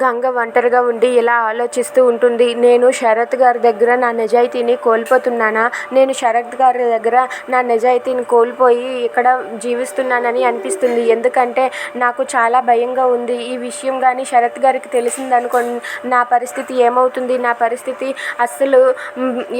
గంగ ఒంటరిగా ఉండి ఇలా ఆలోచిస్తూ ఉంటుంది. నేను శరత్ గారి దగ్గర నా నిజాయితీని కోల్పోతున్నానా? నేను శరత్ గారి దగ్గర నా నిజాయితీని కోల్పోయి ఇక్కడ జీవిస్తున్నానని అనిపిస్తుంది. ఎందుకంటే నాకు చాలా భయంగా ఉంది. ఈ విషయం కానీ శరత్ గారికి తెలిసిందనుకో నా పరిస్థితి ఏమవుతుంది? నా పరిస్థితి అస్సలు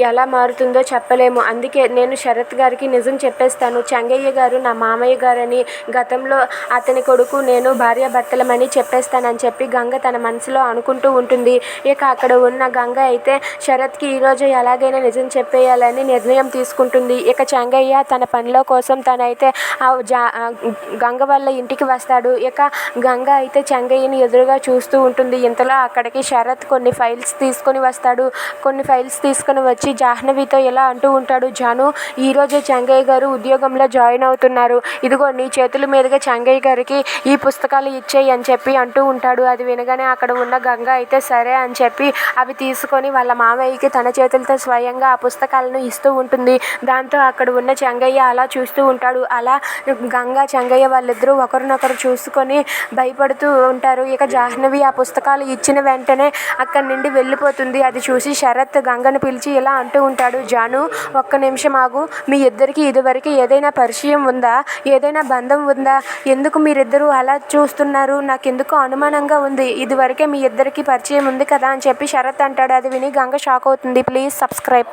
ఎలా మారుతుందో చెప్పలేము. అందుకే నేను శరత్ గారికి నిజం చెప్పేస్తాను. చెంగయ్య గారు నా మామయ్య గారని గతంలో అతని కొడుకు నేను భార్యాభర్తలమని చెప్పేస్తానని చెప్పి గంగ తన మనసులో అనుకుంటూ ఉంటుంది. ఇక అక్కడ ఉన్న గంగ అయితే శరత్కి ఈరోజు ఎలాగైనా నిజం చెప్పేయాలని నిర్ణయం తీసుకుంటుంది. ఇక చెంగయ్య తన పనిలో కోసం తనైతే ఆ జా గంగ వల్ల ఇంటికి వస్తాడు. ఇక గంగ అయితే చెంగయ్యని ఎదురుగా చూస్తూ ఉంటుంది. ఇంతలో అక్కడికి శరత్ కొన్ని ఫైల్స్ తీసుకొని వస్తాడు. కొన్ని ఫైల్స్ తీసుకొని వచ్చి జాహ్నవితో ఇలా అంటూ ఉంటాడు. జాను ఈరోజే చెంగయ్య గారు ఉద్యోగంలో జాయిన్ అవుతున్నారు. ఇదిగో నీ చేతుల మీదుగా చెంగయ్య గారికి ఈ పుస్తకాలు ఇచ్చేయి అని చెప్పి అంటూ ఉంటాడు. అది వినగానే అక్కడ ఉన్న గంగ అయితే సరే అని చెప్పి అవి తీసుకొని వాళ్ళ మామయ్యకి తన చేతులతో స్వయంగా ఆ పుస్తకాలను ఇస్తూ ఉంటుంది. దాంతో అక్కడ ఉన్న చెంగయ్య అలా చూస్తూ ఉంటాడు. అలా గంగ చెంగయ్య వాళ్ళిద్దరూ ఒకరినొకరు చూసుకొని భయపడుతూ ఉంటారు. ఇక జాహ్నవి ఆ పుస్తకాలు ఇచ్చిన వెంటనే అక్కడి నుండి వెళ్ళిపోతుంది. అది చూసి శరత్ గంగను పిలిచి ఇలా అంటూ ఉంటాడు జాను ఒక్క నిమిషం ఆగు. మీ ఇద్దరికి ఇదివరకు ఏదైనా పరిచయం ఉందా? ఏదైనా బంధం ఉందా? ఎందుకు మీరిద్దరూ అలా చూస్తున్నారు? నాకు ఎందుకో అనుమానంగా ఉంది. ఇది వరకే మీ ఇద్దరికీ పరిచయం ఉంది కదా అని చెప్పి శరత్ అంటాడు. అది విని గంగ షాక్ అవుతుంది. Please subscribe.